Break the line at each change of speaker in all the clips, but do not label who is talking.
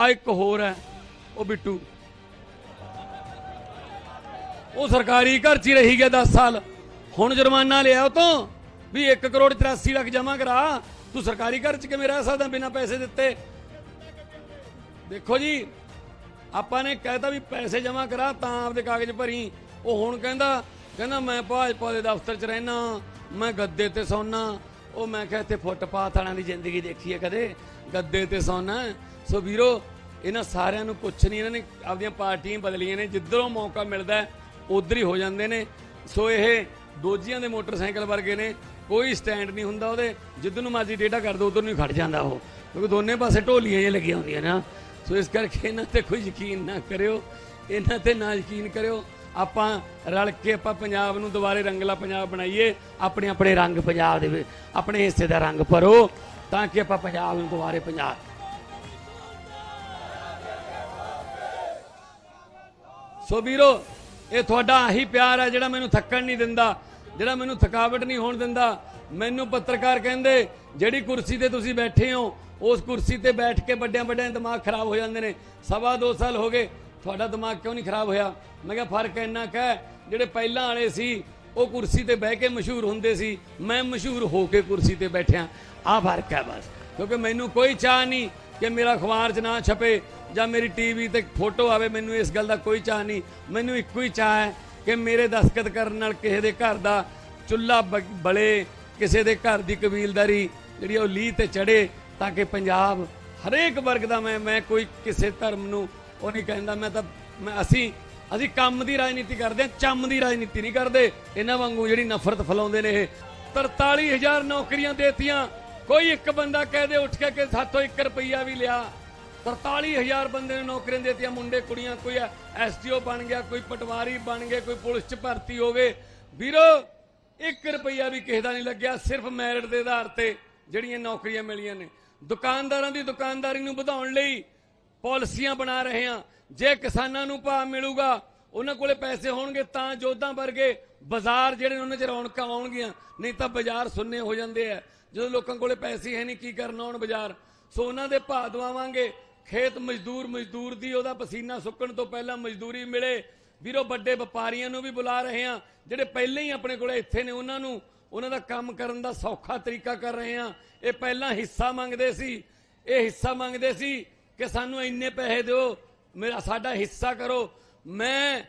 ਆ ਇੱਕ ਹੋਰ ਹੈ, ਉਹ ਬਿੱਟੂ। ਉਹ ਸਰਕਾਰੀ ਘਰ 'ਚ ਹੀ ਰਹੀ ਗਿਆ 10 ਸਾਲ। ਹੁਣ ਜੁਰਮਾਨਾ ਲਿਆ ਉਹ ਤੋਂ, ਵੀ 1 ਕਰੋੜ 83 ਲੱਖ ਜਮਾ ਕਰਾ। ਤੂੰ ਸਰਕਾਰੀ ਘਰ 'ਚ ਕਿਵੇਂ ਰਹਿ ਸਕਦਾ ਬਿਨਾਂ ਪੈਸੇ ਦਿੱਤੇ? ਦੇਖੋ ਜੀ, ਆਪਾਂ ਨੇ ਕਹਿਤਾ ਵੀ ਪੈਸੇ ਜਮਾ ਕਰਾ, ਤਾਂ ਆਪਦੇ ਕਾਗਜ਼ ਭਰੀ। ਉਹ ਹੁਣ ਕਹਿੰਦਾ ਕਹਿੰਦਾ ਮੈਂ ਭਾਜਪਾ ਦੇ ਦਫ਼ਤਰ 'ਚ ਰਹਿਣਾ ਮੈਂ ਗੱਦੇ ਤੇ ਸੌਣਾ ਉਹ ਮੈਂ ਕਿਹਾ ਇੱਥੇ ਫੁੱਟਪਾਥ ਵਾਲਿਆਂ ਦੀ ਜ਼ਿੰਦਗੀ ਦੇਖੀ ਹੈ ਕਦੇ, ਗੱਦੇ ਤੇ ਸੌਣਾ ਸੋ ਵੀਰੋ, ਇਹਨਾਂ ਸਾਰਿਆਂ ਨੂੰ ਕੁਛ ਨਹੀਂ ਇਹਨਾਂ ਨੇ ਆਪਦੀਆਂ ਪਾਰਟੀਆਂ ਬਦਲੀਆਂ ਨੇ, ਜਿੱਧਰੋਂ ਮੌਕਾ ਮਿਲਦਾ ਉਧਰ ਹੀ ਹੋ ਜਾਂਦੇ ਨੇ। ਸੋ ਇਹ ਦੋਜੀਆਂ ਦੇ ਮੋਟਰਸਾਈਕਲ ਵਰਗੇ ਨੇ, ਕੋਈ ਸਟੈਂਡ ਨਹੀਂ ਹੁੰਦਾ ਉਹਦੇ, ਜਿੱਧਰ ਨੂੰ ਮਰਜ਼ੀ ਡੇਟਾ ਕਰ ਦੋ, ਉਧਰ ਨੂੰ ਹੀ ਖੜ ਜਾਂਦਾ ਉਹ। ਕਿਉਂਕਿ ਦੋਨੇ ਪਾਸੇ ਢੋਲੀਆਂ ਜਿਹੀਆਂ ਲੱਗੀਆਂ ਹੁੰਦੀਆਂ ਨਾ ਸੋ ਇਸ ਕਰਕੇ ਇਹਨਾਂ ਤੇ ਕੋਈ ਯਕੀਨ ਨਾ ਕਰਿਓ, ਇਹਨਾਂ ਤੇ ਨਾ ਯਕੀਨ ਕਰਿਓ। ਆਪਾਂ ਰਲ ਕੇ ਆਪਾਂ ਪੰਜਾਬ ਨੂੰ ਦੁਬਾਰੇ ਰੰਗਲਾ ਪੰਜਾਬ ਬਣਾਈਏ, ਆਪਣੇ ਆਪਣੇ ਰੰਗ ਪੰਜਾਬ ਦੇ ਵਿੱਚ, ਆਪਣੇ ਹਿੱਸੇ ਦਾ ਰੰਗ ਭਰੋ, ਤਾਂ ਕਿ ਆਪਾਂ ਪੰਜਾਬ ਨੂੰ ਦੁਬਾਰੇ ਪੰਜਾਬ ਸੋ ਵੀਰੋ, ਇਹ ਤੁਹਾਡਾ ਆਹੀ ਪਿਆਰ ਹੈ ਜਿਹੜਾ ਮੈਨੂੰ ਥੱਕਣ ਨਹੀਂ ਦਿੰਦਾ, ਜਿਹੜਾ ਮੈਨੂੰ ਥਕਾਵਟ ਨਹੀਂ ਹੋਣ ਦਿੰਦਾ। ਮੈਨੂੰ ਪੱਤਰਕਾਰ ਕਹਿੰਦੇ, ਜਿਹੜੀ ਕੁਰਸੀ ਤੇ ਤੁਸੀਂ ਬੈਠੇ ਹੋ, ਉਸ ਕੁਰਸੀ ਤੇ ਬੈਠ ਕੇ ਵੱਡਿਆਂ ਵੱਡਿਆਂ ਦਿਮਾਗ ਖਰਾਬ ਹੋ ਜਾਂਦੇ ਨੇ। ਸਵਾ ਦੋ ਸਾਲ ਹੋ ਗਏ ਤੁਹਾਡਾ ਦਿਮਾਗ ਕਿਉਂ ਨਹੀਂ ਖਰਾਬ ਹੋਇਆ? ਮੈਂ ਕਿਹਾ ਫ਼ਰਕ ਇੰਨਾ ਕੁ ਜਿਹੜੇ ਪਹਿਲਾਂ ਵਾਲੇ ਸੀ, ਉਹ ਕੁਰਸੀ ਤੇ ਬਹਿ ਕੇ ਮਸ਼ਹੂਰ ਹੁੰਦੇ ਸੀ, ਮੈਂ ਮਸ਼ਹੂਰ ਹੋ ਕੇ ਕੁਰਸੀ ਤੇ ਬੈਠਿਆ। ਆਹ ਫ਼ਰਕ ਹੈ ਬਸ, ਕਿਉਂਕਿ ਮੈਨੂੰ ਕੋਈ ਚਾਹ ਨਹੀਂ ਕਿ ਮੇਰਾ ਅਖਬਾਰ 'ਚ ਨਾ ਛਪੇ ਜਾਂ ਮੇਰੀ ਟੀਵੀ ਤੇ ਫੋਟੋ ਆਵੇ, ਮੈਨੂੰ ਇਸ ਗੱਲ ਦਾ ਕੋਈ ਚਾਹ ਨਹੀਂ। ਮੈਨੂੰ ਇੱਕੋ ਹੀ ਚਾਹ ਹੈ ਕਿ ਮੇਰੇ ਦਸਤਖਤ ਕਰਨ ਨਾਲ ਕਿਸੇ ਦੇ ਘਰ ਦਾ ਚੁੱਲ੍ਹਾ ਬ- ਬਲੇ, ਕਿਸੇ ਦੇ ਘਰ ਦੀ ਕਬੀਲਦਾਰੀ ਜਿਹੜੀ ਉਹ ਲੀਹ ਤੇ ਚੜੇ ਤਾਂ ਕਿ ਪੰਜਾਬ ਹਰੇਕ ਵਰਗ ਦਾ ਮੈਂ ਮੈਂ ਕੋਈ ਕਿਸੇ ਧਰਮ ਨੂੰ ਉਹ ਨਹੀਂ ਕਹਿੰਦਾ, ਮੈਂ ਤਾਂ, ਮੈਂ ਅਸੀਂ ਅਸੀਂ ਕੰਮ ਦੀ ਰਾਜਨੀਤੀ ਕਰਦੇ ਹਾਂ, ਚੰਮ ਦੀ ਰਾਜਨੀਤੀ ਨਹੀਂ ਕਰਦੇ। ਇਹਨਾਂ ਵਾਂਗੂ ਜਿਹੜੀ ਨਫ਼ਰਤ ਫੈਲਾਉਂਦੇ ਨੇ ਇਹ। 43000 ਨੌਕਰੀਆਂ ਦੇਤੀਆਂ। ਕੋਈ ਇੱਕ ਬੰਦਾ ਕਹਿ ਦੇ, ਉੱਠ ਕੇ ਕਿ ਸਾਥੋਂ 1 ਰੁਪਈਆ ਵੀ ਲਿਆ। 43000 ਬੰਦੇ ਨੂੰ ਨੌਕਰੀਆਂ ਦੇਤੀਆਂ, ਮੁੰਡੇ, ਕੁੜੀਆਂ, ਕੋਈ ਐਸਟੀਓ ਬਣ ਗਿਆ, ਕੋਈ ਪਟਵਾਰੀ ਬਣ ਗਏ ਕੋਈ ਪੁਲਿਸ 'ਚ ਭਰਤੀ ਹੋ ਗਏ ਵੀਰੋ 1 ਰੁਪਈਆ ਵੀ ਕਿਸੇ ਦਾ ਨਹੀਂ ਲੱਗਿਆ, ਸਿਰਫ ਮੈਰਿਟ ਦੇ ਆਧਾਰ ਤੇ ਜਿਹੜੀਆਂ ਨੌਕਰੀਆਂ ਮਿਲੀਆਂ ਨੇ। ਦੁਕਾਨਦਾਰਾਂ ਦੀ ਦੁਕਾਨਦਾਰੀ ਨੂੰ ਵਧਾਉਣ ਲਈ ਪਾਲਿਸੀਆਂ ਬਣਾ ਰਹੇ ਹਾਂ। ਜੇ ਕਿਸਾਨਾਂ ਨੂੰ ਭਾਅ ਮਿਲੂਗਾ, ਉਹਨਾਂ ਕੋਲੇ ਪੈਸੇ ਹੋਣਗੇ, ਤਾਂ ਜੋਧਾਂ ਵਰਗੇ ਬਾਜ਼ਾਰ ਜਿਹੜੇ ਉਹਨਾਂ 'ਚ ਰੌਣਕਾਂ ਆਉਣਗੀਆਂ। ਨਹੀਂ ਤਾਂ ਬਾਜ਼ਾਰ ਸੁੰਨੇ ਹੋ ਜਾਂਦੇ ਆ। ਜਦੋਂ ਲੋਕਾਂ ਕੋਲੇ ਪੈਸੇ ਹੈ ਨਹੀਂ, ਕੀ ਕਰਨਾ ਆਉਣ ਬਾਜ਼ਾਰ? ਸੋ ਉਹਨਾਂ ਦੇ ਭਾਅ ਦਵਾਵਾਂਗੇ। ਖੇਤ ਮਜ਼ਦੂਰ ਮਜ਼ਦੂਰ ਦੀ ਉਹਦਾ ਪਸੀਨਾ ਸੁੱਕਣ ਤੋਂ ਪਹਿਲਾਂ ਮਜ਼ਦੂਰੀ ਮਿਲੇ। ਵੀਰੋ, ਵੱਡੇ ਵਪਾਰੀਆਂ ਨੂੰ ਵੀ ਬੁਲਾ ਰਹੇ ਹਾਂ। ਜਿਹੜੇ ਪਹਿਲਾਂ ਹੀ ਆਪਣੇ ਕੋਲੇ ਇੱਥੇ ਨੇ, ਉਹਨਾਂ ਨੂੰ, ਉਹਨਾਂ ਦਾ ਕੰਮ ਕਰਨ ਦਾ ਸੌਖਾ ਤਰੀਕਾ ਕਰ ਰਹੇ ਹਾਂ। ਇਹ ਪਹਿਲਾਂ ਹਿੱਸਾ ਮੰਗਦੇ ਸੀ। ਇਹ ਹਿੱਸਾ ਮੰਗਦੇ ਸੀ। ਕਿ ਸਾਨੂੰ ਇੰਨੇ ਪੈਸੇ ਦਿਓ, ਮੇਰਾ ਸਾਡਾ ਹਿੱਸਾ ਕਰੋ। ਮੈਂ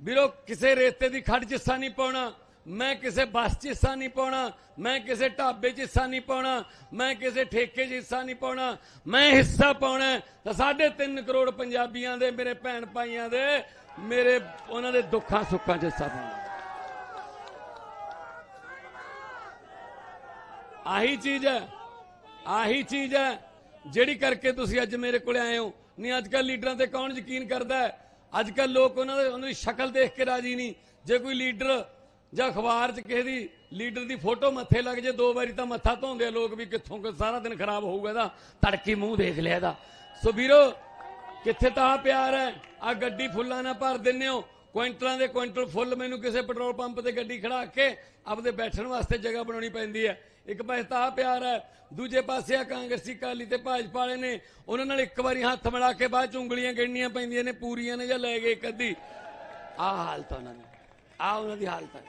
ਵੀਰੋ ਕਿਸੇ ਰੇਤੇ ਦੀ ਖੜ 'ਚ ਹਿੱਸਾ ਨਹੀਂ ਪਾਉਣਾ, ਮੈਂ ਕਿਸੇ ਬੱਸ 'ਚ ਹਿੱਸਾ ਨਹੀਂ ਪਾਉਣਾ, ਮੈਂ ਕਿਸੇ ਢਾਬੇ 'ਚ ਹਿੱਸਾ ਨਹੀਂ ਪਾਉਣਾ, ਮੈਂ ਕਿਸੇ ਠੇਕੇ 'ਚ ਹਿੱਸਾ ਨਹੀਂ ਪਾਉਣਾ, ਮੈਂ ਹਿੱਸਾ ਪਾਉਣਾ ਤਾਂ ਸਾਢੇ 3 ਕਰੋੜ ਪੰਜਾਬੀਆਂ ਦੇ, ਮੇਰੇ ਭੈਣ ਭਾਈਆਂ ਦੇ, ਮੇਰੇ ਉਹਨਾਂ ਦੇ ਦੁੱਖਾਂ ਸੁੱਖਾਂ 'ਚ ਹਿੱਸਾ ਪਾਉਣਾ। ਆਹੀ ਚੀਜ਼ ਹੈ, ਆਹੀ ਚੀਜ਼ ਹੈ। ਜਿਹੜੀ ਕਰਕੇ ਤੁਸੀਂ ਅੱਜ ਮੇਰੇ ਕੋਲ ਆਏ ਹੋ? ਨਹੀਂ ਅੱਜ ਕੱਲ ਲੀਡਰਾਂ ਤੇ ਕੌਣ ਯਕੀਨ ਕਰਦਾ ਹੈ? ਅੱਜ ਕੱਲ ਲੋਕ ਉਹਨਾਂ ਦੇ ਉਹਨਾਂ ਦੀ ਸ਼ਕਲ ਦੇਖ ਕੇ ਰਾਜੀ ਨਹੀਂ। ਜੇ ਕੋਈ ਲੀਡਰ ਜਾਂ ਅਖਬਾਰ 'ਚ ਕਿਸੇ ਦੀ ਲੀਡਰ ਦੀ ਫੋਟੋ ਮੱਥੇ ਲੱਗ ਜੇ, ਦੋ ਵਾਰੀ ਤਾਂ ਮੱਥਾ ਧੋਂਦੇ ਆ ਲੋਕ ਵੀ ਕਿੱਥੋਂ ਕਿ ਸਾਰਾ ਦਿਨ ਖਰਾਬ ਹੋਊਗਾ ਇਹਦਾ। ਤੜਕੀ ਮੂੰਹ ਦੇਖ ਲਿਆ ਇਹਦਾ। ਸੋ ਵੀਰੋ, ਕਿੱਥੇ ਤਾਂ ਪਿਆਰ ਹੈ? ਆ ਗੱਡੀ ਫੁੱਲਾਂ ਨਾਲ ਭਰ ਦਿੰਨੇ ਹੋ। ਕੁਇੰਟਲਾਂ ਦੇ ਕੁਇੰਟਲ ਫੁੱਲ ਮੈਨੂੰ ਕਿਸੇ ਪੈਟਰੋਲ ਪੰਪ ਤੇ ਗੱਡੀ ਖੜਾ ਕੇ ਆਪਦੇ ਬੈਠਣ ਵਾਸਤੇ ਜਗ੍ਹਾ ਬਣਾਉਣੀ ਪੈਂਦੀ ਹੈ। ਇੱਕ ਪਾਸੇ ਤਾਂ ਪਿਆਰ ਹੈ, ਦੂਜੇ ਪਾਸੇ ਆ ਕਾਂਗਰਸੀ ਕਾਲੀ ਤੇ ਭਾਜਪਾ ਵਾਲੇ ਨੇ ਉਹਨਾਂ ਨਾਲ ਇੱਕ ਵਾਰੀ ਹੱਥ ਮਿਲਾ ਕੇ ਬਾਅਦ ਚ ਉਂਗਲੀਆਂ ਗਿਣਨੀਆਂ ਪੈਂਦੀਆਂ ਨੇ, ਪੂਰੀਆਂ ਨੇ ਜਾਂ ਲੈ ਗਏ ਇੱਕ ਅੱਧੀ। ਆਹ ਹਾਲਤ ਉਹਨਾਂ ਦੀ। ਆਹ ਉਹਨਾਂ ਦੀ ਹਾਲਤ ਹੈ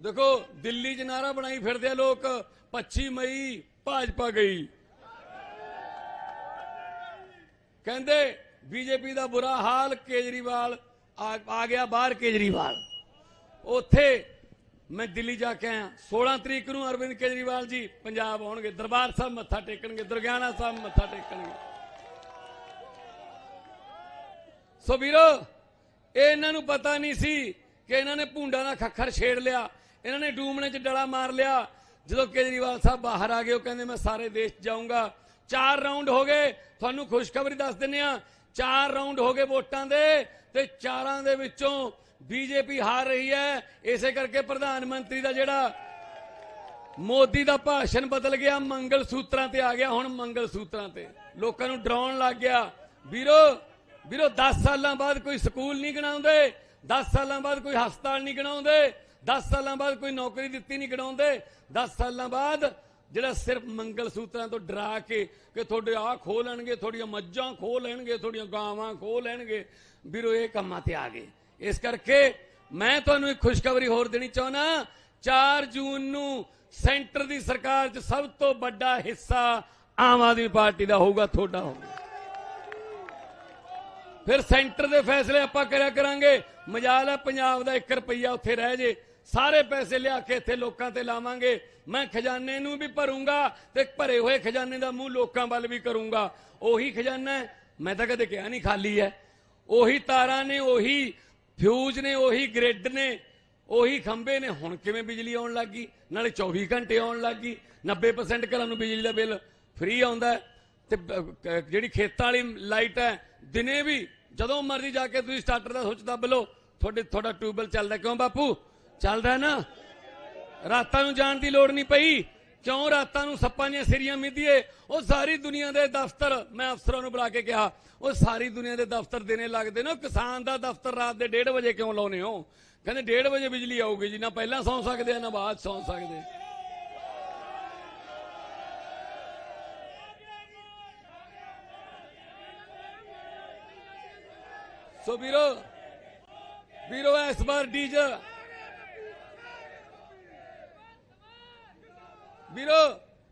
ਦੇਖੋ, ਦਿੱਲੀ 'ਚ ਨਾਰਾ ਬਣਾਈ ਫਿਰਦੇ ਆ ਲੋਕ 25 ਮਈ ਭਾਜਪਾ ਗਈ। ਕਹਿੰਦੇ ਬੀਜੇਪੀ ਦਾ ਬੁਰਾ ਹਾਲ ਕੇਜਰੀਵਾਲ ਆ ਆ ਗਿਆ ਬਾਹਰ ਕੇਜਰੀਵਾਲ। ਉੱਥੇ ਮੈਂ ਦਿੱਲੀ ਜਾ ਕੇ ਆਇਆ। 16 ਤਰੀਕ ਨੂੰ ਅਰਵਿੰਦ ਕੇਜਰੀਵਾਲ ਜੀ ਪੰਜਾਬ ਆਉਣਗੇ। ਦਰਬਾਰ ਸਾਹਿਬ ਮੱਥਾ ਟੇਕਣਗੇ, ਦੁਰਗਿਆਣਾ ਸਾਹਿਬ ਮੱਥਾ ਟੇਕਣਗੇ। ਸੋ ਵੀਰੋ, ਇਹ ਇਹਨਾਂ ਨੂੰ ਪਤਾ ਨਹੀਂ ਸੀ ਕਿ ਇਹਨਾਂ ਨੇ ਭੁੰਡਾ ਦਾ ਖੱਖਰ ਛੇੜ ਲਿਆ। ਇਹਨਾਂ ਨੇ ਡੂਮਣੇ 'ਚ ਡਲਾ ਮਾਰ ਲਿਆ। ਜਦੋਂ ਕੇਜਰੀਵਾਲ ਸਾਹਿਬ ਬਾਹਰ ਆ ਗਏ, ਉਹ ਕਹਿੰਦੇ, ਮੈਂ ਸਾਰੇ ਦੇਸ਼ ਜਾਊਂਗਾ। ਚਾਰ ਰਾਉਂਡ ਹੋ ਗਏ। ਤੁਹਾਨੂੰ ਖੁਸ਼ਖਬਰੀ ਦੱਸ ਦਿੰਨੇ ਆ ਚਾਰ ਰਾਉਂਡ ਹੋ ਗਏ ਵੋਟਾਂ ਦੇ ਤੇ ਚਾਰਾਂ ਦੇ ਵਿੱਚੋਂ ਬੀਜੇਪੀ ਹਾਰ ਰਹੀ ਹੈ। ਇਸੇ ਕਰਕੇ ਪ੍ਰਧਾਨ ਮੰਤਰੀ ਦਾ ਜਿਹੜਾ ਮੋਦੀ ਦਾ ਭਾਸ਼ਣ ਬਦਲ ਗਿਆ, ਮੰਗਲ ਸੂਤਰਾਂ ਤੇ ਆ ਗਿਆ, ਹੁਣ ਮੰਗਲ ਸੂਤਰਾਂ ਤੇ। ਲੋਕਾਂ ਨੂੰ ਡਰਾਉਣ ਲੱਗ ਗਿਆ। ਵੀਰੋ ਵੀਰੋ 10 ਸਾਲਾਂ ਬਾਅਦ ਕੋਈ ਸਕੂਲ ਨਹੀਂ ਗਣਾਉਂਦੇ। 10 ਸਾਲਾਂ ਬਾਅਦ ਕੋਈ ਹਸਪਤਾਲ ਨਹੀਂ ਗਣਾਉਂਦੇ। 10 ਸਾਲਾਂ ਬਾਅਦ ਕੋਈ ਨੌਕਰੀ ਦਿੱਤੀ ਨਹੀਂ ਗਣਾਉਂਦੇ। 10 ਸਾਲਾਂ ਬਾਅਦ ਜਿਹੜਾ ਸਿਰਫ ਮੰਗਲ ਸੂਤਰਾਂ ਤੋਂ ਡਰਾ ਕੇ ਕਿ ਤੁਹਾਡੇ ਆਹ ਖੋਹ ਲੈਣਗੇ, ਤੁਹਾਡੀਆਂ ਮੱਝਾਂ ਖੋਹ ਲੈਣਗੇ, ਤੁਹਾਡੀਆਂ ਗਾਵਾਂ ਖੋਹ ਲੈਣਗੇ, ਵੀਰੋ, ਇਹ ਕੰਮਾਂ ਤੇ ਆ ਗਏ। ਇਸ ਕਰਕੇ ਮੈਂ ਤੁਹਾਨੂੰ ਇੱਕ ਖੁਸ਼ਖਬਰੀ ਹੋਰ ਦੇਣੀ ਚਾਹੁੰਦਾ 4 ਜੂਨ ਨੂੰ ਸੈਂਟਰ ਦੀ ਸਰਕਾਰ 'ਚ ਸਭ ਤੋਂ ਵੱਡਾ ਹਿੱਸਾ ਆਮ ਆਦਮੀ ਪਾਰਟੀ ਦਾ ਹੋਊਗਾ, ਤੁਹਾਡਾ ਹੋਊਗਾ। ਫਿਰ ਸੈਂਟਰ ਦੇ ਫੈਸਲੇ ਆਪਾਂ ਕਰਿਆ ਕਰਾਂਗੇ। ਮਜਾਲ ਹੈ, ਪੰਜਾਬ ਦਾ 1 ਰੁਪਈਆ ਉੱਥੇ ਰਹਿ ਜੇ। ਸਾਰੇ ਪੈਸੇ ਲਿਆ ਕੇ ਇੱਥੇ ਲੋਕਾਂ ਤੇ ਲਾਵਾਂਗੇ। ਮੈਂ ਖਜ਼ਾਨੇ ਨੂੰ ਵੀ ਭਰੂੰਗਾ ਤੇ ਭਰੇ ਹੋਏ ਖਜ਼ਾਨੇ ਦਾ ਮੂੰਹ ਲੋਕਾਂ ਵੱਲ ਵੀ ਕਰੂੰਗਾ। ਉਹੀ ਖਜ਼ਾਨਾ ਮੈਂ ਤਾਂ ਕਦੇ ਕਿਹਾ ਨਹੀਂ ਖਾਲੀ ਹੈ। ਉਹੀ ਤਾਰਾਂ ਨੇ, ਉਹੀ ਫਿਊਜ਼ ਨੇ, ਉਹੀ ਗ੍ਰਿਡ ਨੇ, ਉਹੀ ਖੰਭੇ ਨੇ। ਹੁਣ ਕਿਵੇਂ ਬਿਜਲੀ ਆਉਣ ਲੱਗ? ਗਈ ਨਾਲੇ 24 ਘੰਟੇ ਆਉਣ ਲੱਗ। ਗਈ 90% ਘਰਾਂ ਨੂੰ ਬਿਜਲੀ ਦਾ ਬਿੱਲ ਫ੍ਰੀ ਆਉਂਦਾ ਤੇ ਜਿਹੜੀ ਖੇਤਾਂ ਵਾਲੀ ਲਾਈਟ ਹੈ, ਦਿਨੇ ਵੀ ਜਦੋਂ ਮਰਜ਼ੀ ਜਾ ਕੇ ਤੁਸੀਂ ਸਟਾਰਟਰ ਦਾ ਸੁੱਚ ਦੱਬ ਲਓ। ਤੁਹਾਡੇ ਤੁਹਾਡਾ ਟਿਊਬਲ ਚੱਲਦਾ ਕਿਉਂ ਬਾਪੂ? ਚੱਲਦਾ ਨਾ। ਰਾਤਾਂ ਨੂੰ ਜਾਣ ਦੀ ਲੋੜ ਨਹੀਂ ਪਈ। ਕਿਉਂ ਰਾਤਾਂ ਨੂੰ ਸੱਪਾਂ ਦੀਆਂ ਸਿਰੀਆਂ ਮਿੱਧੀਏ ਉਹ ਸਾਰੀ ਦੁਨੀਆ ਦੇ ਦਫ਼ਤਰ, ਮੈਂ ਅਫਸਰਾਂ ਨੂੰ ਬੁਲਾ ਕੇ ਕਿਹਾ, ਉਹ ਸਾਰੀ ਦੁਨੀਆ ਦੇ ਦਫ਼ਤਰ ਦੇਣੇ ਲੱਗਦੇ ਨੇ। ਉਹ ਕਿਸਾਨ ਦਾ ਦਫ਼ਤਰ ਰਾਤ ਦੇ 1:30 ਵਜੇ ਕਿਉਂ ਲਾਉਨੇ ਹੋ? ਕਹਿੰਦੇ 1:30 ਵਜੇ ਬਿਜਲੀ ਆਊਗੀ ਜੀ ਨਾ ਪਹਿਲਾਂ ਸੌਂ ਸਕਦੇ ਆ, ਨਾ ਬਾਅਦ ਸੌਂ ਸਕਦੇ। ਸੋ ਵੀਰੋ ਵੀਰੋ, ਇਸ ਵਾਰ ਡੀਜ਼ਲ ਵੀਰੋ,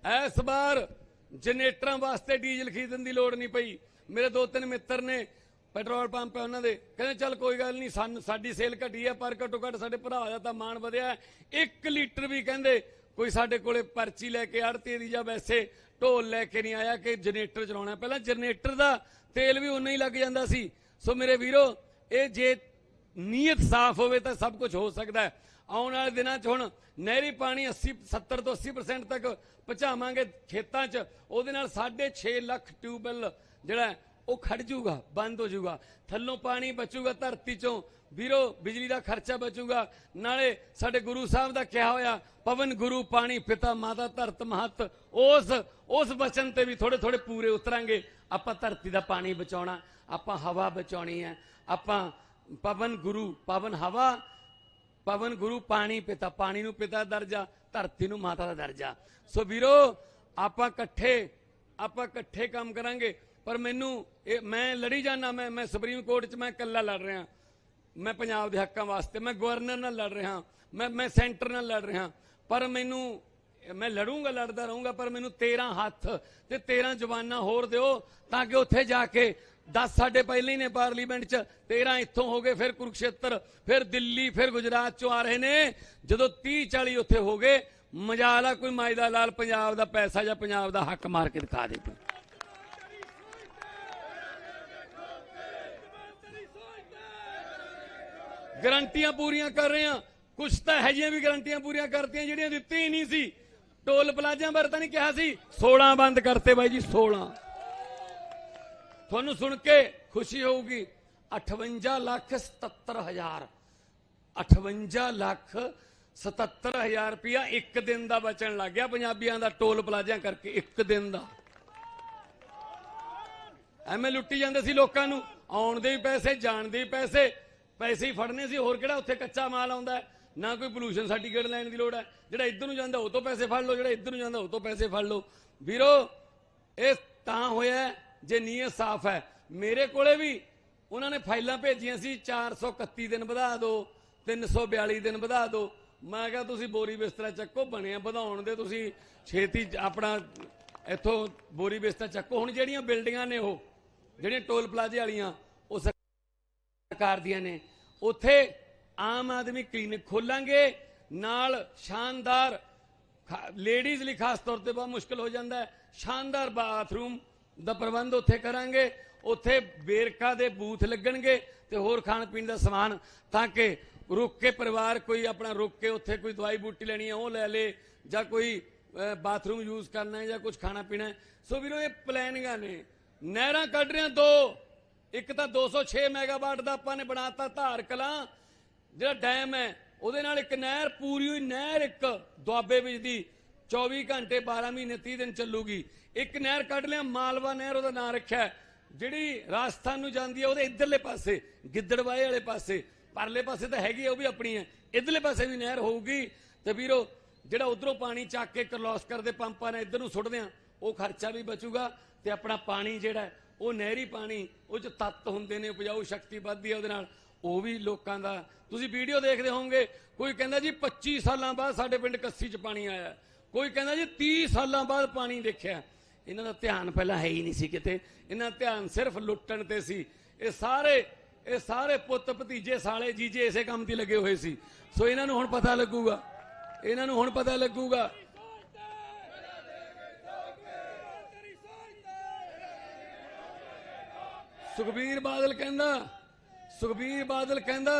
ਇਸ ਵਾਰ ਜਨਰੇਟਰਾਂ ਵਾਸਤੇ ਡੀਜ਼ਲ ਖਰੀਦਣ ਦੀ ਲੋੜ ਨਹੀਂ ਪਈ। ਮੇਰੇ ਦੋ ਤਿੰਨ ਮਿੱਤਰ ਨੇ, ਪੈਟਰੋਲ ਪੰਪ ਹੈ ਉਹਨਾਂ ਦੇ, ਕਹਿੰਦੇ, ਚੱਲ ਕੋਈ ਗੱਲ ਨਹੀਂ ਸਾਨੂੰ ਸਾਡੀ ਸੇਲ ਘਟੀ ਹੈ ਪਰ ਘੱਟੋ ਘੱਟ ਸਾਡੇ ਭਰਾ ਦਾ ਤਾਂ ਮਾਣ ਵਧਿਆ 1 ਲੀਟਰ ਵੀ ਕਹਿੰਦੇ, ਕੋਈ ਸਾਡੇ ਕੋਲੇ ਪਰਚੀ ਲੈ ਕੇ ਆੜਤੀ ਦੀ ਜਾਂ ਵੈਸੇ, ਢੋਲ ਲੈ ਕੇ ਨਹੀਂ ਆਇਆ ਕਿ ਜਨਰੇਟਰ ਚਲਾਉਣਾ ਪਹਿਲਾਂ ਜਨਰੇਟਰ ਦਾ ਤੇਲ ਵੀ ਉਨਾ ਹੀ ਲੱਗ ਜਾਂਦਾ ਸੀ। ਸੋ ਮੇਰੇ ਵੀਰੋ, ਇਹ ਜੇ ਨੀਅਤ ਸਾਫ਼ ਹੋਵੇ ਤਾਂ ਸਭ ਕੁਝ ਹੋ ਸਕਦਾ ਹੈ। ਆਉਣ ਵਾਲੇ ਦਿਨਾਂ 'ਚ ਹੁਣ ਨਹਿਰੀ ਪਾਣੀ 80 70 ਤੋਂ 80% ਤੱਕ ਪਹੁੰਚਾਵਾਂਗੇ ਖੇਤਾਂ 'ਚ। ਉਹਦੇ ਨਾਲ 6.5 ਲੱਖ ਟਿਊਬਵੈਲ ਜਿਹੜਾ ਉਹ ਖੜ ਜਾਊਗਾ, ਬੰਦ ਹੋ ਜਾਊਗਾ। ਥੱਲੋਂ ਪਾਣੀ ਬਚੂਗਾ ਧਰਤੀ 'ਚੋਂ। ਵੀਰੋ, ਬਿਜਲੀ ਦਾ ਖਰਚਾ ਬਚੂਗਾ। ਨਾਲੇ ਸਾਡੇ ਗੁਰੂ ਸਾਹਿਬ ਦਾ ਕਿਹਾ ਹੋਇਆ, ਪਵਨ ਗੁਰੂ ਪਾਣੀ ਪਿਤਾ ਮਾਤਾ ਧਰਤ ਮਹਤ। ਉਸ ਉਸ ਬਚਨ ਤੇ ਵੀ ਥੋੜੇ ਥੋੜੇ ਪੂਰੇ ਉਤਰਾਂਗੇ। ਆਪਾਂ ਧਰਤੀ ਦਾ ਪਾਣੀ ਬਚਾਉਣਾ, ਆਪਾਂ ਹਵਾ ਬਚਾਉਣੀ ਹੈ। ਆਪਾਂ ਪਵਨ ਗੁਰੂ, ਪਵਨ ਹਵਾ ਪਵਨ ਗੁਰੂ ਪਾਣੀ ਪਿਤਾ, ਪਾਣੀ ਨੂੰ ਪਿਤਾ ਦਰਜਾ, ਧਰਤੀ ਨੂੰ ਮਾਤਾ ਦਾ ਦਰਜਾ। ਸੋ ਵੀਰੋ, ਆਪਾਂ ਇਕੱਠੇ ਆਪਾਂ ਇਕੱਠੇ ਕੰਮ ਕਰਾਂਗੇ, ਪਰ ਮੈਨੂੰ ਇਹ, ਮੈਂ ਲੜੀ ਜਾਣਾ ਮੈਂ ਮੈਂ ਸੁਪਰੀਮ ਕੋਰਟ 'ਚ ਮੈਂ ਇਕੱਲਾ ਲੜ ਰਿਹਾ। ਮੈਂ ਪੰਜਾਬ ਦੇ ਹੱਕਾਂ ਵਾਸਤੇ, ਮੈਂ ਗਵਰਨਰ ਨਾਲ ਲੜ ਰਿਹਾ। ਮੈਂ ਮੈਂ ਸੈਂਟਰ ਨਾਲ ਲੜ ਰਿਹਾ। ਪਰ ਮੈਨੂੰ ਮੈਂ ਲੜੂੰਗਾ, ਲੜਦਾ ਰਹੂੰਗਾ, ਪਰ ਮੈਨੂੰ 13 ਹੱਥ ਤੇ 13 ਜਵਾਨਾਂ ਹੋਰ ਦਿਓ ਤਾਂ ਕਿ ਉੱਥੇ ਜਾ ਕੇ 10 ਸਾਡੇ ਪਹਿਲੇ ਹੀ ਨੇ ਪਾਰਲੀਮੈਂਟ 'ਚ 13 ਇੱਥੋਂ ਹੋ ਗਏ, ਫਿਰ ਕੁਰਕਸ਼ੇਤਰ, ਫਿਰ ਦਿੱਲੀ, ਫਿਰ ਗੁਜਰਾਤ 'ਚੋਂ ਆ ਰਹੇ ਨੇ। ਜਦੋਂ 30 40 ਉੱਥੇ ਹੋ ਗਏ, ਮਜਾਲਾ ਕੋਈ ਮਾਇਦਾ ਲਾਲ ਪੰਜਾਬ ਦਾ ਪੈਸਾ ਜਾਂ ਪੰਜਾਬ ਦਾ ਹੱਕ ਮਾਰ ਕੇ ਦਿਖਾ ਦੇ ਕੋਈ। ਗਰੰਟੀਆਂ ਪੂਰੀਆਂ ਕਰ ਰਹੇ ਆ ਕੁਛ ਤਾਂ ਹੈ ਜਿਹੀਆਂ ਵੀ ਗਰੰਟੀਆਂ ਪੂਰੀਆਂ ਕਰਤੀਆਂ, ਜਿਹੜੀਆਂ ਦਿੱਤੀਆਂ ਹੀ ਨਹੀਂ ਸੀ। ਟੋਲ ਪਲਾਜ਼ਿਆਂ ਬਾਰੇ ਤਾਂ ਨਹੀਂ ਕਿਹਾ ਸੀ। 16 ਬੰਦ ਕਰਤੇ ਬਾਈ ਜੀ 16 ਤੁਹਾਨੂੰ ਸੁਣ ਕੇ ਖੁਸ਼ੀ ਹੋਊਗੀ। 58 ਲੱਖ 77 ਹਜ਼ਾਰ। 58 ਲੱਖ 77 ਹਜ਼ਾਰ ਰੁਪਇਆ ਇੱਕ ਦਿਨ ਦਾ ਬਚਣ ਲੱਗ ਗਿਆ ਪੰਜਾਬੀਆਂ ਦਾ ਟੋਲ ਪਲਾਜ਼ਿਆਂ ਕਰਕੇ, ਇੱਕ ਦਿਨ ਦਾ। ਐਵੇਂ ਲੁੱਟੀ ਜਾਂਦੇ ਸੀ ਲੋਕਾਂ ਨੂੰ। ਆਉਣ ਦੇ ਵੀ ਪੈਸੇ, ਜਾਣ ਦੇ ਵੀ ਪੈਸੇ। ਪੈਸੇ ਹੀ ਫੜਨੇ ਸੀ। ਹੋਰ ਕਿਹੜਾ ਉੱਥੇ ਕੱਚਾ ਮਾਲ ਆਉਂਦਾ ਨਾ ਕੋਈ ਪੋਲੂਸ਼ਨ ਸਰਟੀਫਿਕੇਟ ਲੈਣ ਦੀ ਲੋੜ ਹੈ। ਜਿਹੜਾ ਇੱਧਰ ਨੂੰ ਜਾਂਦਾ, ਉਹ ਤੋਂ ਪੈਸੇ ਫੜ ਲਓ। ਜਿਹੜਾ ਇੱਧਰ ਨੂੰ ਜਾਂਦਾ, ਉਹ ਤੋਂ ਪੈਸੇ ਫੜ ਲਓ। ਵੀਰੋ, ਇਹ ਤਾਂ ਹੋਇਆ ਜੇ ਨੀਅਤ ਸਾਫ਼ ਹੈ। ਮੇਰੇ ਕੋਲੇ ਵੀ ਉਹਨਾਂ ਨੇ ਫਾਈਲਾਂ ਭੇਜੀਆਂ ਸੀ 431 ਦਿਨ ਵਧਾ ਦਿਓ 342 ਦਿਨ ਵਧਾ ਦਿਓ। ਮੈਂ ਕਿਹਾ, ਤੁਸੀਂ ਬੋਰੀ ਬਿਸਤਰਾ ਚੱਕੋ, ਬਣਿਆ ਵਧਾਉਣ ਦੇ। ਤੁਸੀਂ ਛੇਤੀ ਆਪਣਾ ਇੱਥੋਂ ਬੋਰੀ ਬਿਸਤਰਾ ਚੱਕੋ। ਹੁਣ ਜਿਹੜੀਆਂ ਬਿਲਡਿੰਗਾਂ ਨੇ ਉਹ, ਜਿਹੜੀਆਂ ਟੋਲ ਪਲਾਜ਼ੇ ਵਾਲੀਆਂ, ਉਹ ਸਰਕਾਰ ਦੀਆਂ ਨੇ। ਉੱਥੇ ਆਮ ਆਦਮੀ ਕਲੀਨਿਕ ਖੋਲਾਂਗੇ, ਨਾਲ ਸ਼ਾਨਦਾਰ ਲੇਡੀਜ਼ ਲਈ ਖਾਸ ਤੌਰ ਤੇ ਬਹੁਤ ਮੁਸ਼ਕਲ ਹੋ ਜਾਂਦਾ ਹੈ। ਸ਼ਾਨਦਾਰ ਬਾਥਰੂਮ ਦਾ ਪ੍ਰਬੰਧ ਉੱਥੇ ਕਰਾਂਗੇ, ਉੱਥੇ ਬੇਰਕਾ ਦੇ ਬੂਥ ਲੱਗਣਗੇ ਤੇ ਹੋਰ ਖਾਣ ਪੀਣ ਦਾ ਸਮਾਨ, ਤਾਂ ਕਿ ਰੁਕ ਕੇ ਪਰਿਵਾਰ ਕੋਈ ਆਪਣਾ ਰੁਕ ਕੇ ਉੱਥੇ ਕੋਈ ਦਵਾਈ ਬੂਟੀ ਲੈਣੀ ਹੈ ਉਹ ਲੈ ਲੇ, ਜਾਂ ਕੋਈ ਬਾਥਰੂਮ ਯੂਜ਼ ਕਰਨਾ ਹੈ ਜਾਂ ਕੁਝ ਖਾਣਾ ਪੀਣਾ ਸੋ ਵੀਰੋ, ਇਹ ਪਲੈਨਿੰਗਾਂ ਨੇ। ਨਹਿਰਾਂ ਕੱਢ ਰਿਆਂ ਦੋ। ਇੱਕ ਤਾਂ 206 ਮੈਗਾਵਾਟ ਦਾ ਆਪਾਂ ਨੇ ਬਣਾਤਾ ਧਾਰ ਕਲਾਂ ਜਿਹੜਾ ਡੈਮ ਹੈ ਉਹਦੇ ਨਾਲ ਇੱਕ ਨਹਿਰ ਪੂਰੀ ਹੋਈ ਨਹਿਰ ਇੱਕ ਦੁਆਬੇ ਵਿੱਚ ਦੀ। 24 ਘੰਟੇ 12 ਮਹੀਨੇ 30 ਦਿਨ ਚੱਲੂਗੀ। ਇੱਕ ਨਹਿਰ ਕੱਢ ਲਿਆ ਮਾਲਵਾ ਨਹਿਰ ਉਹਦਾ ਨਾਂ ਰੱਖਿਆ। ਜਿਹੜੀ ਰਾਜਸਥਾਨ ਨੂੰ ਜਾਂਦੀ ਹੈ ਉਹਦੇ ਇਧਰਲੇ ਪਾਸੇ ਗਿੱਦੜਵਾਏ ਵਾਲੇ ਪਾਸੇ। ਪਰਲੇ ਪਾਸੇ ਤਾਂ ਹੈਗੀ ਹੈ, ਉਹ ਵੀ ਆਪਣੀ ਹੈ। ਇਧਰਲੇ ਪਾਸੇ ਵੀ ਨਹਿਰ ਹੋਊਗੀ। ਤੇ ਵੀਰੋ ਜਿਹੜਾ ਉਧਰੋਂ ਪਾਣੀ ਚੱਕ ਕੇ ਕਰਲੋਸਕਰ ਦੇ ਪੰਪਾਂ ਨੇ ਇੱਧਰ ਨੂੰ ਸੁੱਟਦੇ ਆ ਉਹ ਖਰਚਾ ਵੀ ਬਚੂਗਾ। ਤੇ ਆਪਣਾ ਪਾਣੀ ਜਿਹੜਾ ਉਹ ਨਹਿਰੀ ਪਾਣੀ ਉਹ ਚ ਤੱਤ ਹੁੰਦੇ ਨੇ ਉਪਜਾਊ ਸ਼ਕਤੀ ਵੱਧਦੀ ਹੈ ਉਹਦੇ ਨਾਲ। ਉਹ ਵੀ ਲੋਕਾਂ ਦਾ। ਤੁਸੀਂ ਵੀਡੀਓ ਦੇਖਦੇ ਹੋਵੋਗੇ, ਕੋਈ ਕਹਿੰਦਾ ਜੀ 25 ਸਾਲਾਂ ਬਾਅਦ ਸਾਡੇ ਪਿੰਡ ਕੱਸੀ ਚ ਪਾਣੀ ਆਇਆ। ਕੋਈ ਕਹਿੰਦਾ ਜੀ 30 ਸਾਲਾਂ ਬਾਅਦ ਪਾਣੀ ਦੇਖਿਆ। ਇਹਨਾਂ ਦਾ ਧਿਆਨ ਪਹਿਲਾਂ ਹੈ ਹੀ ਨਹੀਂ ਸੀ ਕਿਤੇ। ਇਹਨਾਂ ਦਾ ਧਿਆਨ ਸਿਰਫ ਲੁੱਟਣ ਤੇ ਸੀ। ਇਹ ਸਾਰੇ ਇਹ ਸਾਰੇ ਪੁੱਤ ਭਤੀਜੇ, ਸਾਲੇ ਜੀਜੇ ਇਸੇ ਕੰਮ ਤੇ ਲੱਗੇ ਹੋਏ ਸੀ। ਸੋ ਇਹਨਾਂ ਨੂੰ ਹੁਣ ਪਤਾ ਲੱਗੂਗਾ। ਇਹਨਾਂ ਨੂੰ ਹੁਣ ਪਤਾ ਲੱਗੂਗਾ। ਸੁਖਬੀਰ ਬਾਦਲ ਕਹਿੰਦਾ ਸੁਖਬੀਰ ਬਾਦਲ ਕਹਿੰਦਾ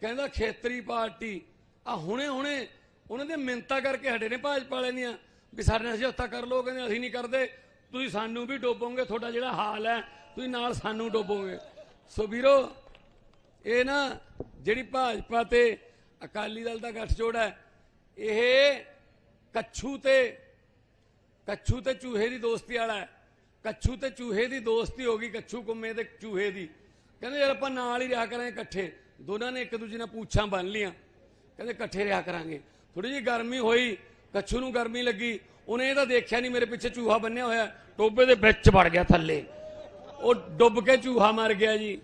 ਕਹਿੰਦਾ ਖੇਤਰੀ ਪਾਰਟੀ, ਆ ਹੁਣੇ ਹੁਣੇ ਉਹਨਾਂ ਦੇ ਮਿੰਤਾ ਕਰਕੇ ਹਟੇ ਨੇ ਭਾਜਪਾ ਵਾਲਿਆਂ ਦੀਆਂ ਵੀ ਸਾਡੇ ਨਾਲ ਸਮਝੌਤਾ ਕਰ ਲੋ ਕਹਿੰਦੇ ਅਸੀਂ ਨਹੀਂ ਕਰਦੇ, ਤੁਸੀਂ ਸਾਨੂੰ ਵੀ ਡੋਬੋਗੇ, ਤੁਹਾਡਾ ਜਿਹੜਾ ਹਾਲ ਹੈ, ਤੁਸੀਂ ਨਾਲ ਸਾਨੂੰ ਡੋਬੋਗੇ। ਸੋ ਵੀਰੋ, ਇਹ ਨਾ ਜਿਹੜੀ ਭਾਜਪਾ ਤੇ ਅਕਾਲੀ ਦਲ ਦਾ ਗੱਠਜੋੜ ਹੈ, ਇਹ ਕੱਛੂ ਤੇ ਕੱਛੂ ਤੇ ਚੂਹੇ ਦੀ ਦੋਸਤੀ ਵਾਲਾ ਹੈ। ਕੱਛੂ ਤੇ ਚੂਹੇ ਦੀ ਦੋਸਤੀ ਹੋ ਗਈ, ਕੱਛੂ ਕੁੰਮੇ ਤੇ ਚੂਹੇ ਦੀ। ਕਹਿੰਦੇ ਯਾਰ ਆਪਾਂ ਨਾਲ ਹੀ ਰਿਹਾ ਕਰਾਂਗੇ ਇਕੱਠੇ। ਦੋਨਾਂ ਨੇ ਇੱਕ ਦੂਜੇ ਨਾਲ ਪੂਛਾਂ ਬੰਨ ਲੀਆਂ ਕਹਿੰਦੇ ਇਕੱਠੇ ਰਿਹਾ ਕਰਾਂਗੇ। ਥੋੜੀ ਜਿਹੀ ਗਰਮੀ ਹੋਈ, ਕੱਛੂ ਨੂੰ ਗਰਮੀ ਲੱਗੀ। ਉਹਨੇ ਇਹ ਤਾਂ ਦੇਖਿਆ ਨਹੀਂ, ਮੇਰੇ ਪਿੱਛੇ ਚੂਹਾ ਬੰਨਿਆ ਹੋਇਆ। ਟੋਬੇ ਦੇ ਵਿੱਚ ਵੜ ਗਿਆ ਥੱਲੇ। ਉਹ ਡੁੱਬ ਕੇ ਚੂਹਾ ਮਰ ਗਿਆ ਜੀ।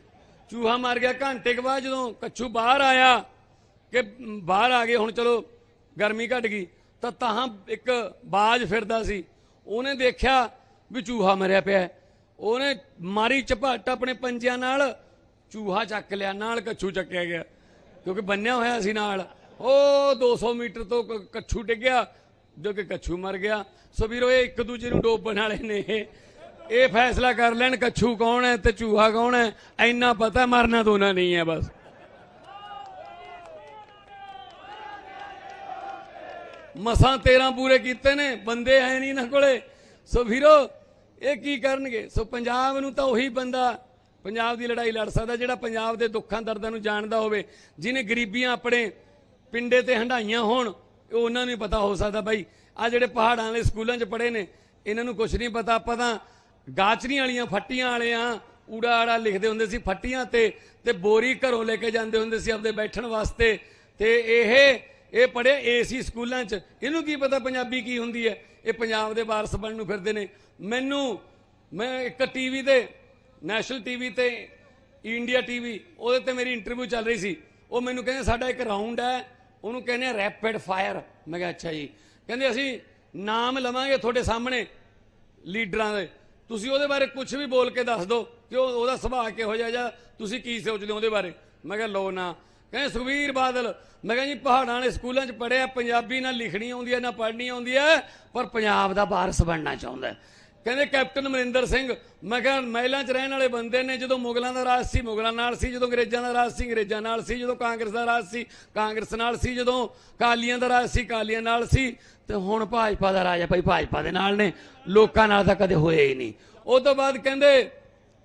ਚੂਹਾ ਮਰ ਗਿਆ। ਘੰਟੇ ਕੁ ਬਾਅਦ ਜਦੋਂ ਕੱਛੂ ਬਾਹਰ ਆਇਆ ਕਿ ਬਾਹਰ ਆ ਗਏ, ਹੁਣ ਚਲੋ ਗਰਮੀ ਘਟ ਗਈ, ਤਾਂ ਤਾਂ ਇੱਕ ਬਾਜ ਫਿਰਦਾ ਸੀ। ਉਹਨੇ ਦੇਖਿਆ ਵੀ ਚੂਹਾ ਮਰਿਆ ਪਿਆ ਉਹਨੇ ਮਾਰੀ ਝਪੱਟ ਆਪਣੇ ਪੰਜਿਆਂ ਨਾਲ, ਚੂਹਾ ਚੱਕ ਲਿਆ, ਨਾਲ ਕੱਛੂ ਚੱਕਿਆ ਗਿਆ, ਕਿਉਂਕਿ ਬੰਨਿਆ ਹੋਇਆ ਸੀ ਨਾਲ। ਉਹ 200 ਮੀਟਰ ਤੋਂ ਕੱਛੂ ਡਿੱਗਿਆ, ਜੋ ਕਿ ਕੱਛੂ ਮਰ ਗਿਆ। ਸੋ ਵੀਰੋ, ਇਹ ਇੱਕ ਦੂਜੇ ਨੂੰ ਡੋਬਣ ਵਾਲੇ ਨੇ। ਇਹ ਇਹ ਫੈਸਲਾ ਕਰ ਲੈਣ ਕੱਛੂ ਕੌਣ ਹੈ ਤੇ ਚੂਹਾ ਕੌਣ ਹੈ। ਇੰਨਾ ਪਤਾ ਮਰਨਾ ਦੋਨਾਂ ਨਹੀਂ ਹੈ ਬਸ। ਮਸਾਂ 13 ਪੂਰੇ ਕੀਤੇ ਨੇ, ਬੰਦੇ ਹੈ ਨਹੀਂ ਨਾ ਕੋਲੇ। ਸੋ ਵੀਰੋ ਇਹ ਕੀ ਕਰਨਗੇ? ਸੋ ਪੰਜਾਬ ਨੂੰ ਤਾਂ ਉਹੀ ਬੰਦਾ ਪੰਜਾਬ ਦੀ ਲੜਾਈ ਲੜ ਸਕਦਾ ਜਿਹੜਾ ਪੰਜਾਬ ਦੇ ਦੁੱਖਾਂ ਦਰਦਾਂ ਨੂੰ ਜਾਣਦਾ ਹੋਵੇ। ਜਿਹਨੇ ਗਰੀਬੀਆਂ ਆਪਣੇ ਪਿੰਡੇ ਤੇ ਹੰਡਾਈਆਂ ਹੋਣ ਉਹ ਉਹਨਾਂ ਨੂੰ ਹੀ ਪਤਾ ਹੋ ਸਕਦਾ ਬਾਈ। ਆ ਜਿਹੜੇ ਪਹਾੜਾਂ ਵਾਲੇ ਸਕੂਲਾਂ 'ਚ ਪੜ੍ਹੇ ਨੇ, ਇਹਨਾਂ ਨੂੰ ਕੁਝ ਨਹੀਂ ਪਤਾ। ਆਪਾਂ ਤਾਂ ਗਾਚਰੀਆਂ ਵਾਲੀਆਂ, ਫੱਟੀਆਂ ਵਾਲੇ ਆ ਊੜਾ ਆੜਾ ਲਿਖਦੇ ਹੁੰਦੇ ਸੀ ਫੱਟੀਆਂ ਤੇ ਤੇ ਬੋਰੀ ਘਰੋਂ ਲੈ ਕੇ ਜਾਂਦੇ ਹੁੰਦੇ ਸੀ ਆਪਦੇ ਬੈਠਣ ਵਾਸਤੇ। ਤੇ ਇਹ ਇਹ ਪੜਿਆ ਏਸੀ ਸਕੂਲਾਂ 'ਚ। ਇਹਨੂੰ ਕੀ ਪਤਾ ਪੰਜਾਬੀ ਕੀ ਹੁੰਦੀ ਹੈ? ਇਹ ਪੰਜਾਬ ਦੇ ਵਾਰਸ ਬਣਨ ਨੂੰ ਫਿਰਦੇ ਨੇ। ਮੈਨੂੰ, ਮੈਂ ਇੱਕ ਟੀਵੀ ਤੇ ਨੈਸ਼ਨਲ ਟੀਵੀ ਤੇ ਇੰਡੀਆ ਟੀਵੀ ਉਹਦੇ ਤੇ ਮੇਰੀ ਇੰਟਰਵਿਊ ਚੱਲ ਰਹੀ ਸੀ। ਉਹ ਮੈਨੂੰ ਕਹਿੰਦੇ, ਸਾਡਾ ਇੱਕ ਰਾਉਂਡ ਹੈ। ਉਹਨੂੰ ਕਹਿੰਦੇ ਆ ਰੈਪਿਡ ਫਾਇਰ ਮੈਂ ਕਿਹਾ, ਅੱਛਾ ਜੀ। ਕਹਿੰਦੇ, ਅਸੀਂ ਨਾਮ ਲਵਾਂਗੇ ਤੁਹਾਡੇ ਸਾਹਮਣੇ ਲੀਡਰਾਂ ਦੇ। ਤੁਸੀਂ ਉਹਦੇ ਬਾਰੇ ਕੁਝ ਵੀ ਬੋਲ ਕੇ ਦੱਸ ਦਿਓ ਕਿ ਉਹ, ਉਹਦਾ ਸੁਭਾਅ ਕਿਹੋ ਜਿਹਾ ਜਾਂ ਤੁਸੀਂ ਕੀ ਸੋਚਦੇ ਹੋ ਉਹਦੇ ਬਾਰੇ। ਮੈਂ ਕਿਹਾ ਲੋ ਨਾ। ਕਹਿੰਦੇ ਸੁਖਵੀਰ ਬਾਦਲ। ਮੈਂ ਕਿਹਾ, ਜੀ, ਪਹਾੜਾਂ ਵਾਲੇ ਸਕੂਲਾਂ 'ਚ ਪੜਿਆ ਪੰਜਾਬੀ ਨਾ ਲਿਖਣੀ ਆਉਂਦੀ ਹੈ, ਨਾ ਪੜ੍ਹਨੀ ਆਉਂਦੀ ਹੈ, ਪਰ ਪੰਜਾਬ ਦਾ ਵਾਰਸ ਬਣਨਾ ਚਾਹੁੰਦਾ ਕਹਿੰਦੇ ਕੈਪਟਨ ਅਮਰਿੰਦਰ ਸਿੰਘ, ਮੈਂ ਕਿਹਾ ਮਹਿਲਾਂ 'ਚ ਰਹਿਣ ਵਾਲੇ ਬੰਦੇ ਨੇ, ਜਦੋਂ ਮੁਗਲਾਂ ਦਾ ਰਾਜ ਸੀ, ਮੁਗਲਾਂ ਨਾਲ ਸੀ, ਜਦੋਂ ਅੰਗਰੇਜ਼ਾਂ ਦਾ ਰਾਜ ਸੀ, ਅੰਗਰੇਜ਼ਾਂ ਨਾਲ ਸੀ, ਜਦੋਂ ਕਾਂਗਰਸ ਦਾ ਰਾਜ ਸੀ, ਕਾਂਗਰਸ ਨਾਲ ਸੀ, ਜਦੋਂ ਕਾਲੀਆਂ ਦਾ ਰਾਜ ਸੀ, ਕਾਲੀਆਂ ਨਾਲ ਸੀ, ਤੇ ਹੁਣ ਭਾਜਪਾ ਦਾ ਰਾਜ ਹੈ ਭਾਈ, ਭਾਜਪਾ ਦੇ ਨਾਲ ਨੇ, ਲੋਕਾਂ ਨਾਲ ਤਾਂ ਕਦੇ ਹੋਇਆ ਹੀ ਨਹੀਂ। ਉਹ ਤੋਂ ਬਾਅਦ ਕਹਿੰਦੇ,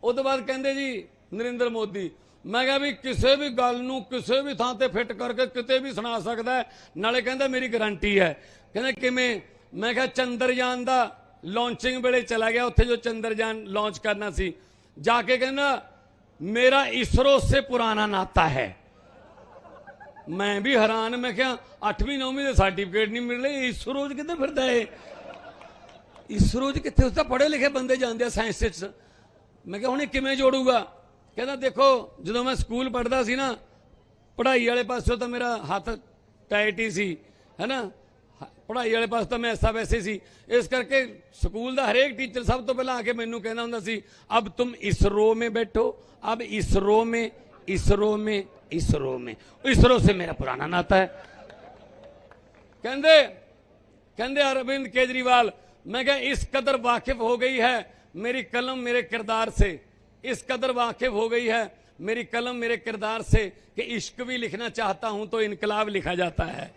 ਉਹ ਤੋਂ ਬਾਅਦ ਕਹਿੰਦੇ ਜੀ, ਨਰਿੰਦਰ ਮੋਦੀ, ਮੈਂ ਕਿਹਾ ਵੀ ਕਿਸੇ ਵੀ ਗੱਲ ਨੂੰ ਕਿਸੇ ਵੀ ਥਾਂ ਤੇ ਫਿੱਟ ਕਰਕੇ ਕਿਤੇ ਵੀ ਸੁਣਾ ਸਕਦਾ ਨਾਲੇ ਕਹਿੰਦਾ ਮੇਰੀ ਗਾਰੰਟੀ ਹੈ। ਕਹਿੰਦਾ ਕਿਵੇਂ? ਮੈਂ ਕਿਹਾ ਚੰਦਰਯਾਨ ਦਾ ਲਾਂਚਿੰਗ ਵੇਲੇ ਚਲਾ ਗਿਆ, ਉੱਥੇ ਜੋ ਚੰਦਰਯਾਨ ਲਾਂਚ ਕਰਨਾ ਸੀ। ਜਾ ਕੇ ਕਹਿੰਦਾ, ਮੇਰਾ ਇਸਰੋ ਸੇ ਪੁਰਾਣਾ ਨਾਤਾ ਹੈ। ਮੈਂ ਵੀ ਹੈਰਾਨ, ਮੈਂ ਕਿਹਾ 8ਵੀਂ 9ਵੀਂ ਦੇ ਸਰਟੀਫਿਕੇਟ ਨਹੀਂ ਮਿਲ ਰਹੇ ਇਸਰੋ 'ਚ ਕਿੱਥੇ ਫਿਰਦਾ ਏ ਇਸਰੋ 'ਚ ਕਿੱਥੇ? ਉਸ ਤਾਂ ਪੜ੍ਹੇ ਲਿਖੇ ਬੰਦੇ ਜਾਂਦੇ ਆ ਸਾਇੰਸ 'ਚ ਮੈਂ ਕਿਹਾ, ਹੁਣ ਇਹ ਕਿਵੇਂ ਜੋੜੂਗਾ? ਕਹਿੰਦਾ, ਦੇਖੋ, ਜਦੋਂ ਮੈਂ ਸਕੂਲ ਪੜ੍ਹਦਾ ਸੀ ਨਾ, ਪੜ੍ਹਾਈ ਵਾਲੇ ਪਾਸੋਂ ਤਾਂ ਮੇਰਾ ਹੱਥ ਟਾਈਟ ਹੀ ਸੀ ਹੈਨਾ ਹ- ਪੜ੍ਹਾਈ ਵਾਲੇ ਪਾਸੇ ਤਾਂ ਮੈਂ ਐਸਾ ਵੈਸੇ ਸੀ। ਇਸ ਕਰਕੇ ਸਕੂਲ ਦਾ ਹਰੇਕ ਟੀਚਰ ਸਭ ਤੋਂ ਪਹਿਲਾਂ ਆ ਕੇ ਮੈਨੂੰ ਕਹਿੰਦਾ ਹੁੰਦਾ ਸੀ, ਅਬ ਤੁਮ ਇਸਰੋ ਮੇ ਬੈਠੋ, ਅਬ ਇਸਰੋ ਮੇ ਇਸਰੋ ਮੇ ਇਸਰੋ ਮੇ। ਇਸਰੋ ਸੇ ਮੇਰਾ ਪੁਰਾਣਾ ਨਾਤਾ ਹੈ। ਕਹਿੰਦੇ ਕਹਿੰਦੇ ਅਰਵਿੰਦ ਕੇਜਰੀਵਾਲ, ਮੈਂ ਕਿਹਾ, ਇਸ ਕਦਰ ਵਾਕਿਫ ਹੋ ਗਈ ਹੈ ਮੇਰੀ ਕਲਮ ਮੇਰੇ ਕਿਰਦਾਰ ਸੇ। ਇਸ ਕਦਰ ਵਾਕਿਫ ਹੋ ਗਈ ਹੈ ਮੇਰੀ ਕਲਮ ਮੇਰੇ ਕਿਰਦਾਰ से कि इश्क भी लिखना चाहता हूं तो इनकलाब लिखा जाता है